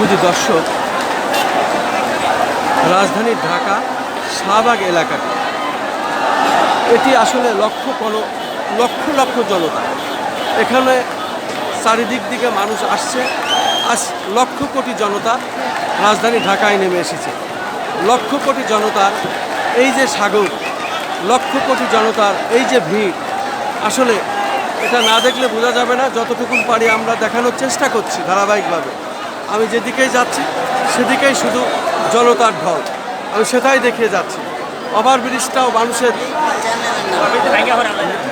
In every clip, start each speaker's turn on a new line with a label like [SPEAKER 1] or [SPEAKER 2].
[SPEAKER 1] শুধু দর্শক। রাজধানী ঢাকা, শাহবাগ এলাকাটি। এটি আসলে লক্ষ কোন লক্ষ লক্ষ জনতা। এখানে চারিদিক দিকে মানুষ আসছে। আজ লক্ষ কোটি জনতা রাজধানী ঢাকায় নেমে এসেছে। লক্ষ কোটি জনতার এই যে সাগর, লক্ষ কোটি জনতার এই যে ভিড়, আসলে এটা না দেখলে বোঝা যাবে না। যতটুকুন পারি আমরা দেখানোর চেষ্টা করছি ধারাবাহিকভাবে। আমি যেদিকেই যাচ্ছি, সেদিকেই শুধু জনতার ঢল। আমি সেটাই দেখিয়ে যাচ্ছি। ওভার ব্রিজটাও মানুষের।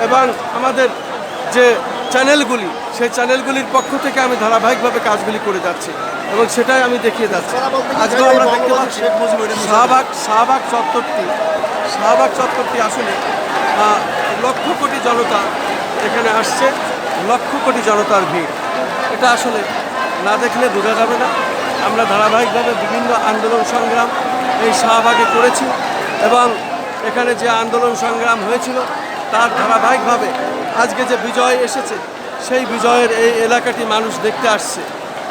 [SPEAKER 1] এবং আমাদের যে চ্যানেলগুলি, সেই চ্যানেলগুলির পক্ষ থেকে আমি ধারাবাহিকভাবে কাজগুলি করে যাচ্ছি এবং সেটাই আমি দেখিয়ে যাচ্ছি। আজকেও আমরা দেখতে পাচ্ছি, শাহবাগ শাহবাগ চত্বরটি শাহবাগ চত্বরটি আসলে লক্ষ কোটি জনতা এখানে আসছে, লক্ষ কোটি জনতার ভিড়। এটা আসলে না দেখলে বোঝা যাবে না। আমরা ধারাবাহিকভাবে বিভিন্ন আন্দোলন সংগ্রাম এই শাহবাগে করেছি এবং এখানে যে আন্দোলন সংগ্রাম হয়েছিল, তার ধারাবাহিকভাবে আজকে যে বিজয় এসেছে, সেই বিজয়ের এই এলাকাটি মানুষ দেখতে আসছে।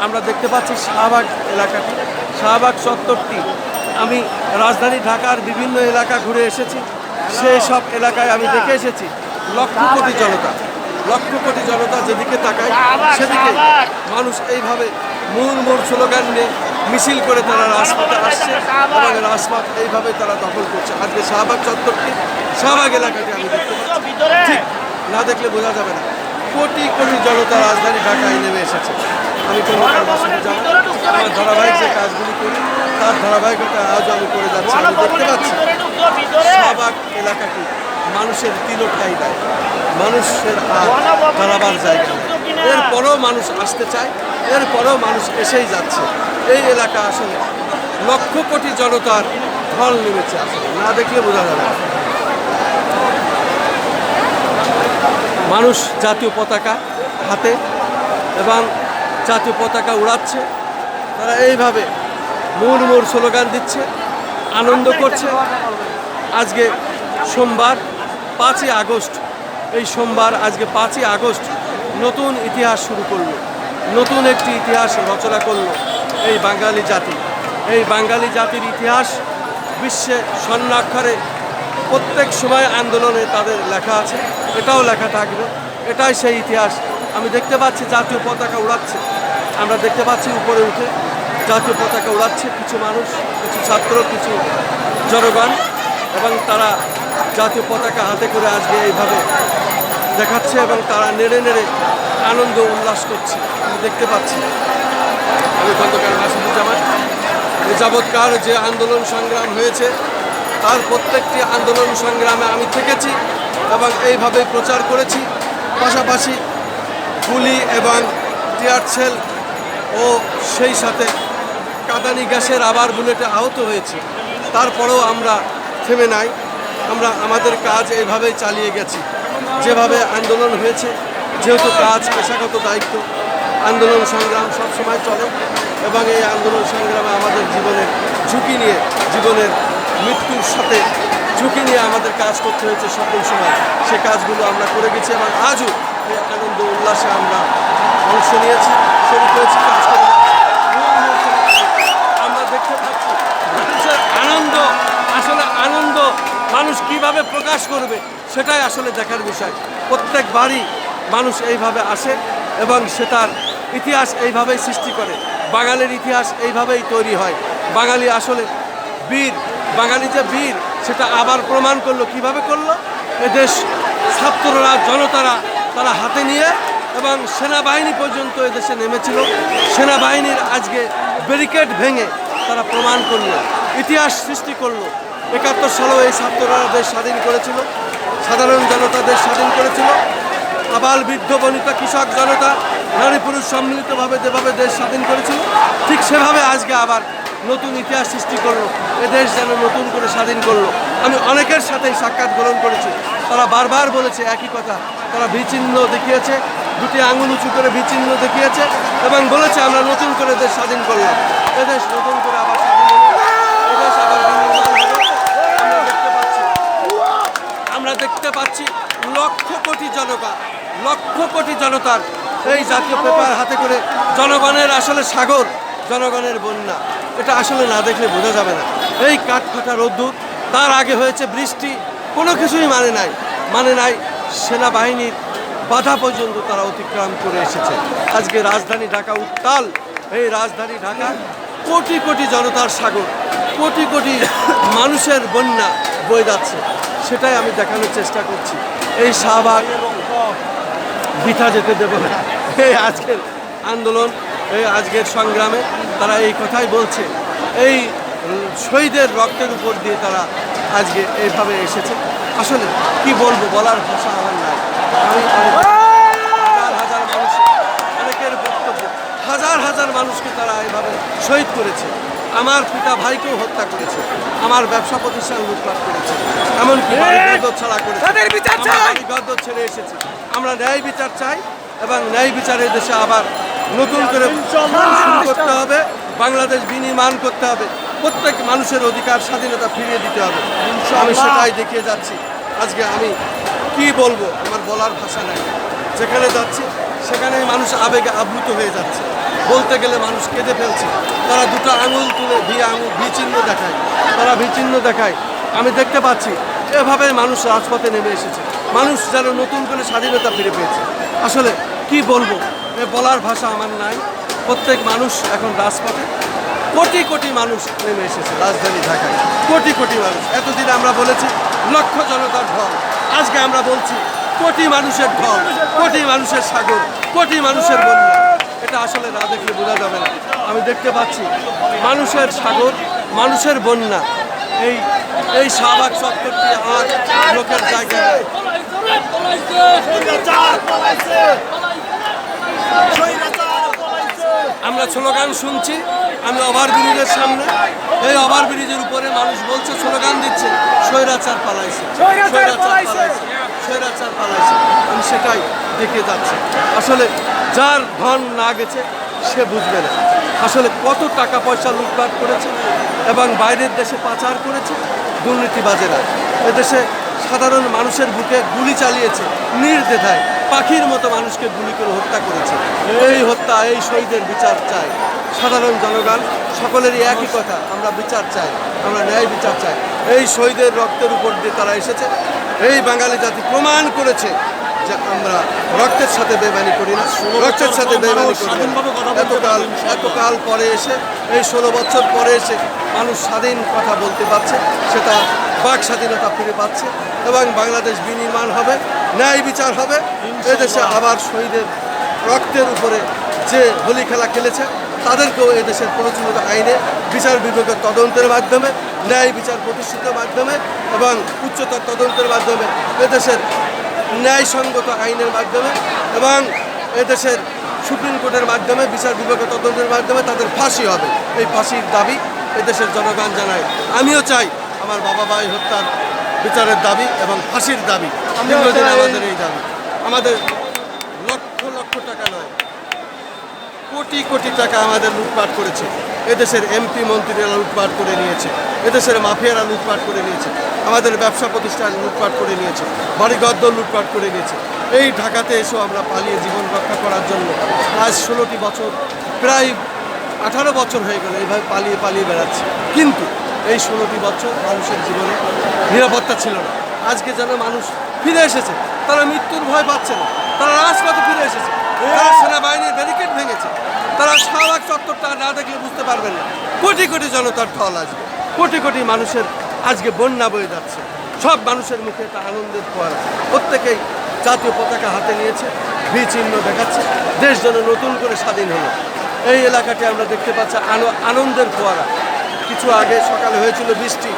[SPEAKER 1] আমরা দেখতে পাচ্ছি শাহবাগ এলাকাটি। শাহবাগ চত্বরটি। আমি রাজধানী ঢাকার বিভিন্ন এলাকা ঘুরে এসেছি। সেই সব এলাকায় আমি দেখে এসেছি লক্ষ কোটি জনতা। লক্ষ কোটি জনতা যেদিকে তাকায় সেদিকে মানুষ এইভাবে মূল মূল স্লোগান নিয়ে মিছিল করে তারা রাজপথে আসছে। এবং রাজপথ এইভাবে তারা দখল করছে। আজকে শাহবাগ চত্বরটি শাহবাগ এলাকাটি আমি দেখতে ঠিক না দেখলে বোঝা যাবে না। কোটি কোটি জনতা রাজধানী ঢাকায় নেমে এসেছে। আমি কোনো আমার ধারাবাহিক যে কাজগুলি করি তার ধারাবাহিকতা আজও আমি করে যাচ্ছি। আমি দেখতে পাচ্ছি। শাহবাগ এলাকাটি মানুষের তিলটাই দেয়। মানুষের দাঁড়াবার জায়গা। এরপরেও মানুষ আসতে চায়, এরপরেও মানুষ এসেই যাচ্ছে। এই এলাকা আসলে লক্ষ কোটি জনতার ঢল নেমেছে আসলে। না দেখলে বোঝা যাবে মানুষ জাতীয় পতাকা হাতে এবং জাতীয় পতাকা উড়াচ্ছে। তারা এইভাবে মূল মূল স্লোগান দিচ্ছে, আনন্দ করছে। আজকে সোমবার পাঁচই আগস্ট, এই সোমবার আজকে পাঁচই আগস্ট নতুন ইতিহাস শুরু করল, নতুন একটি ইতিহাস রচনা করল এই বাঙালি জাতি। এই বাঙালি জাতির ইতিহাস বিশ্বে স্বর্ণাক্ষরে প্রত্যেক সময় আন্দোলনে তাদের লেখা আছে, এটাও লেখা থাকবে, এটাই সেই ইতিহাস। আমি দেখতে পাচ্ছি জাতীয় পতাকা উড়াচ্ছে, আমরা দেখতে পাচ্ছি উপরে উঠে জাতীয় পতাকা উড়াচ্ছে কিছু মানুষ, কিছু ছাত্র, কিছু জনগণ এবং তারা জাতীয় পতাকা হাতে করে আজকে এইভাবে দেখাচ্ছে এবং তারা নেড়ে নেড়ে আনন্দ উল্লাস করছে। দেখতে পাচ্ছি। আমি খন্দকার মাসুদুজ্জামান এ যাবৎকাল যে আন্দোলন সংগ্রাম হয়েছে, তার প্রত্যেকটি আন্দোলন সংগ্রামে আমি থেকেছি এবং এইভাবে প্রচার করেছি। পাশাপাশি গুলি এবং টিয়ার সেল ও সেই সাথে কাদানি গ্যাসের আবার বুলেটে আহত হয়েছে। তারপরেও আমরা থেমে নাই। আমরা আমাদের কাজ এইভাবেই চালিয়ে গেছি। যেভাবে আন্দোলন হয়েছে, যেহেতু কাজ পেশাগত দায়িত্ব, আন্দোলন সংগ্রাম সবসময় চলে এবং এই আন্দোলন সংগ্রামে আমাদের জীবনের ঝুঁকি নিয়ে, জীবনের মৃত্যুর সাথে ঝুঁকি নিয়ে আমাদের কাজ করতে হয়েছে সকল সময়। সে কাজগুলো আমরা করে গেছি এবং আজও এই আনন্দ উল্লাসে আমরা অংশ নিয়েছি, শরীর হয়েছি কাজ করে যাচ্ছি। আমরা দেখতে পাচ্ছি মানুষের আনন্দ আসলে আনন্দ মানুষ কীভাবে প্রকাশ করবে, সেটাই আসলে দেখার বিষয়। প্রত্যেকবারই মানুষ এইভাবে আসে এবং সে তার ইতিহাস এইভাবেই সৃষ্টি করে। বাঙালির ইতিহাস এইভাবেই তৈরি হয়। বাঙালি আসলে বীর, বাঙালি যে বীর, সেটা আবার প্রমাণ করল, কীভাবে করল? এদেশ ছাত্ররা, জনতারা, তারা হাতে নিয়ে এবং সেনাবাহিনী পর্যন্ত এদেশে নেমেছিল। সেনাবাহিনীর আজকে ব্যারিকেড ভেঙে তারা প্রমাণ করল, ইতিহাস সৃষ্টি করল। একাত্তর সালেও এই ছাত্ররা দেশ স্বাধীন করেছিল। সাধারণ জনতা দেশ স্বাধীন করেছিল। আবাল বৃদ্ধ বনিতা কৃষক জনতা, নারী পুরুষ সম্মিলিতভাবে যেভাবে দেশ স্বাধীন করেছিল, ঠিক সেভাবে আজকে আবার নতুন ইতিহাস সৃষ্টি করল। এ দেশ যেন নতুন করে স্বাধীন করল। আমি অনেকের সাথেই সাক্ষাৎ গ্রহণ করেছি। তারা বারবার বলেছে একই কথা। তারা বিচিহ্ন দেখিয়েছে, দুটি আঙুল উঁচু করে বিচিহ্ন দেখিয়েছে এবং বলেছে আমরা নতুন করে দেশ স্বাধীন করলাম। এদেশ নতুন করে আবার দেখতে পাচ্ছি লক্ষ কোটি জনতা লক্ষ কোটি জনতার এই জাতীয় পেপার হাতে করে জনগণের আসলে সাগর, জনগণের বন্যা। এটা আসলে না দেখলে বোঝা যাবে না। এই কাঠফাটা রোদ্দুর, তার আগে হয়েছে বৃষ্টি, কোনো কিছুই মানে নাই। মানে নাই সেনাবাহিনীর বাধা পর্যন্ত তারা অতিক্রম করে এসেছে। আজকে রাজধানী ঢাকা উত্তাল। এই রাজধানী ঢাকা কোটি কোটি জনতার সাগর, কোটি কোটি মানুষের বন্যা বয়ে যাচ্ছে। সেটাই আমি দেখানোর চেষ্টা করছি। এই শাহবাগ বৃথা যেতে দেব না। এই আজকের আন্দোলন, এই আজকের সংগ্রামে তারা এই কথাই বলছে। এই শহীদের রক্তের উপর দিয়ে তারা আজকে এইভাবে এসেছে। আসলে কি বলব, বলার ভাষা আমার নাই। আমি হাজার হাজার মানুষ অনেকের বক্তব্য, হাজার হাজার মানুষকে তারা এভাবে শহীদ করেছে। আমার পিতা ভাইকেও হত্যা করেছে আমার ব্যবসা প্রতিষ্ঠান লুটপাট করেছে এমনকি ছাড়া করেছে। বাড়িঘর ছেড়ে এসেছে। আমরা ন্যায় বিচার চাই এবং ন্যায় বিচারের দেশে আবার নতুন করে করতে হবে বাংলাদেশ বিনির্মাণ করতে হবে প্রত্যেক মানুষের অধিকার স্বাধীনতা ফিরিয়ে দিতে হবে। আমি সেটাই দেখিয়ে যাচ্ছি। আজকে আমি কি বলব? আমার বলার ভাষা নাই। যেখানে যাচ্ছি সেখানে মানুষ আবেগে আপ্লুত হয়ে যাচ্ছে। বলতে গেলে মানুষ কেঁদে ফেলছে। তারা দুটো আঙুল তুলে ভি আঙুল ভি চিহ্ন দেখায়। তারা ভি চিহ্ন দেখায়। আমি দেখতে পাচ্ছি, এভাবে মানুষ রাজপথে নেমে এসেছে। মানুষ যেন নতুন করে স্বাধীনতা ফিরে পেয়েছে। আসলে কি বলব? এ বলার ভাষা আমার নাই। প্রত্যেক মানুষ এখন রাজপথে। কোটি কোটি মানুষ নেমে এসেছে রাজধানী ঢাকায়। কোটি কোটি মানুষ। এতদিন আমরা বলেছি, লক্ষ জনতার ঢল। আজকে আমরা বলছি, কোটি মানুষের ঢল, কোটি মানুষের সাগর, কোটি মানুষের বন্যা। এটা আসলে না দেখলে বোঝা যাবে না। আমি দেখতে পাচ্ছি মানুষের সাগর, মানুষের বন্যা। এই এই শাহবাগ চত্বরটি আমার লোকের জায়গা। নয়। আমরা স্লোগান শুনছি আমি ওভার ব্রিজের সামনে। এই ওভার ব্রিজের উপরে মানুষ বলছে, স্লোগান দিচ্ছে। স্বৈরাচার পালাইছে।
[SPEAKER 2] স্বৈরাচার পালাইছে।
[SPEAKER 1] স্বৈরাচার পালাইছে। আমি সেটাই দেখে যাচ্ছি। আসলে যার ধন না গেছে সে বুঝবে না। আসলে কত টাকা পয়সা লুটপাট করেছে এবং বাইরের দেশে পাচার করেছে দুর্নীতিবাজেরা। এদেশে সাধারণ মানুষের বুকে গুলি চালিয়েছে নির্দ্বিধায় পাখির মতো মানুষকে গুলি করে হত্যা করেছে। এই হত্যা এই শহীদের বিচার চাই। সাধারণ জনগণ সকলেরই একই কথা আমরা বিচার চাই আমরা ন্যায় বিচার চাই। এই শহীদের রক্তের উপর দিয়ে তারা এসেছে। এই বাঙালি জাতি প্রমাণ করেছে যে আমরা রক্তের সাথে বেমানি করি না রক্তের সাথে বেমানি করি। এতকাল এতকাল পরে এসে এই ষোলো বছর পরে এসে মানুষ স্বাধীন কথা বলতে পারছে সেটা বাক স্বাধীনতা ফিরে পাচ্ছে এবং বাংলাদেশ বিনির্মাণ হবে ন্যায় বিচার হবে। এদেশে আবার শহীদের রক্তের উপরে যে হোলি খেলা খেলেছে তাদেরকেও এদেশের প্রচলিত আইনে বিচার বিভাগের তদন্তের মাধ্যমে ন্যায় বিচার প্রতিষ্ঠিত মাধ্যমে এবং উচ্চতর তদন্তের মাধ্যমে এদেশের ন্যায়সঙ্গত আইনের মাধ্যমে এবং এদেশের সুপ্রিম কোর্টের মাধ্যমে বিচার বিভাগের তদন্তের মাধ্যমে তাদের ফাঁসি হবে। এই ফাঁসির দাবি এদেশের জনগণ জানায়। আমিও চাই আমার বাবা ভাই হত্যার বিচারের দাবি এবং ফাঁসির দাবি। দীর্ঘদিন আমাদের এই দাবি। আমাদের লক্ষ লক্ষ টাকা নয়। কোটি কোটি টাকা আমাদের লুটপাট করেছে। এদেশের এমপি মন্ত্রীরা লুটপাট করে নিয়েছে। এদেশের মাফিয়ারা লুটপাট করে নিয়েছে। আমাদের ব্যবসা প্রতিষ্ঠান লুটপাট করে নিয়েছে। বাড়িগদ্দর লুটপাট করে নিয়েছে। এই ঢাকাতে এসেও আমরা পালিয়ে জীবন রক্ষা করার জন্য। আজ ষোলোটি বছর, প্রায় আঠারো বছর হয়ে গেল এইভাবে পালিয়ে পালিয়ে বেড়াচ্ছি। কিন্তু এই ষোলোটি বছর মানুষের জীবনে নিরাপত্তা ছিল না। আজকে যেন মানুষ ফিরে এসেছে। তারা মৃত্যুর ভয় পাচ্ছে না। তারা রাজপথে ফিরে এসেছে। তারা সেনাবাহিনীর ব্যারিকেড ভেঙেছে। তারা শাহবাগ চত্বরটা না দেখলে বুঝতে পারবেন না। কোটি কোটি জনতার ঢল আসবে কোটি কোটি মানুষের আজকে বন্যা বয়ে যাচ্ছে। সব মানুষের মুখে একটা আনন্দের ফোয়ারা। প্রত্যেকেই জাতীয় পতাকা হাতে নিয়েছে ভি চিহ্ন দেখাচ্ছে। দেশ যেন নতুন করে স্বাধীন হলো। এই এলাকাটি আমরা দেখতে পাচ্ছি আনো- আনন্দের ফোয়ারা। কিছু আগে সকালে হয়েছিল বৃষ্টি।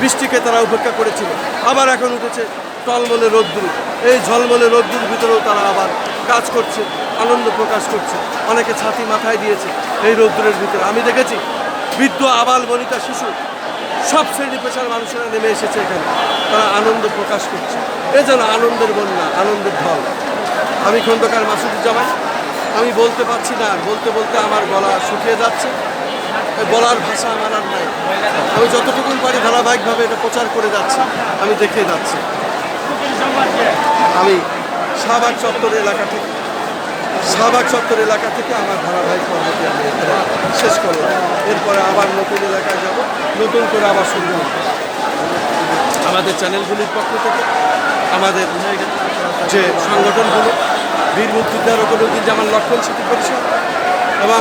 [SPEAKER 1] বৃষ্টিকে তারা উপেক্ষা করেছিল। আবার এখন উঠেছে টলমলে রোদ্দুর। এই ঝলমলে রোদ্দুর ভিতরেও তারা আবার কাজ করছে, আনন্দ প্রকাশ করছে। অনেকে ছাতি মাথায় দিয়েছে এই রোদ্দুরের ভিতরে। আমি দেখেছি বৃদ্ধ, আবাল বনিতা শিশু, সব শ্রেণি পেশার মানুষেরা নেমে এসেছে এখানে। তারা আনন্দ প্রকাশ করছে। এ যেন আনন্দের বন্যা, আনন্দের ঢল। আমি খন্দকার মাসুদুজ্জামান, আমি বলতে পারছি না বলতে বলতে আমার গলা শুকিয়ে যাচ্ছে। বলার ভাষা আমার আর নাই। আমি যতটুকু পারি ধারাবাহিকভাবে এটা প্রচার করে যাচ্ছি। আমি দেখে যাচ্ছি। আমি শাহবাগ চত্বর এলাকা থেকে শাহবাগ চত্বর এলাকা থেকে আমার ধারাবাহিক কর্মটি আমি শেষ করলাম এরপরে আবার নতুন এলাকায় যাব, নতুন করে আবার শুরু আমাদের চ্যানেলগুলির পক্ষ থেকে, আমাদের যে সংগঠনগুলো, বীর ওপর রকমুদ্দিন জামান লক্ষণ স্মৃতি পরিষদ এবং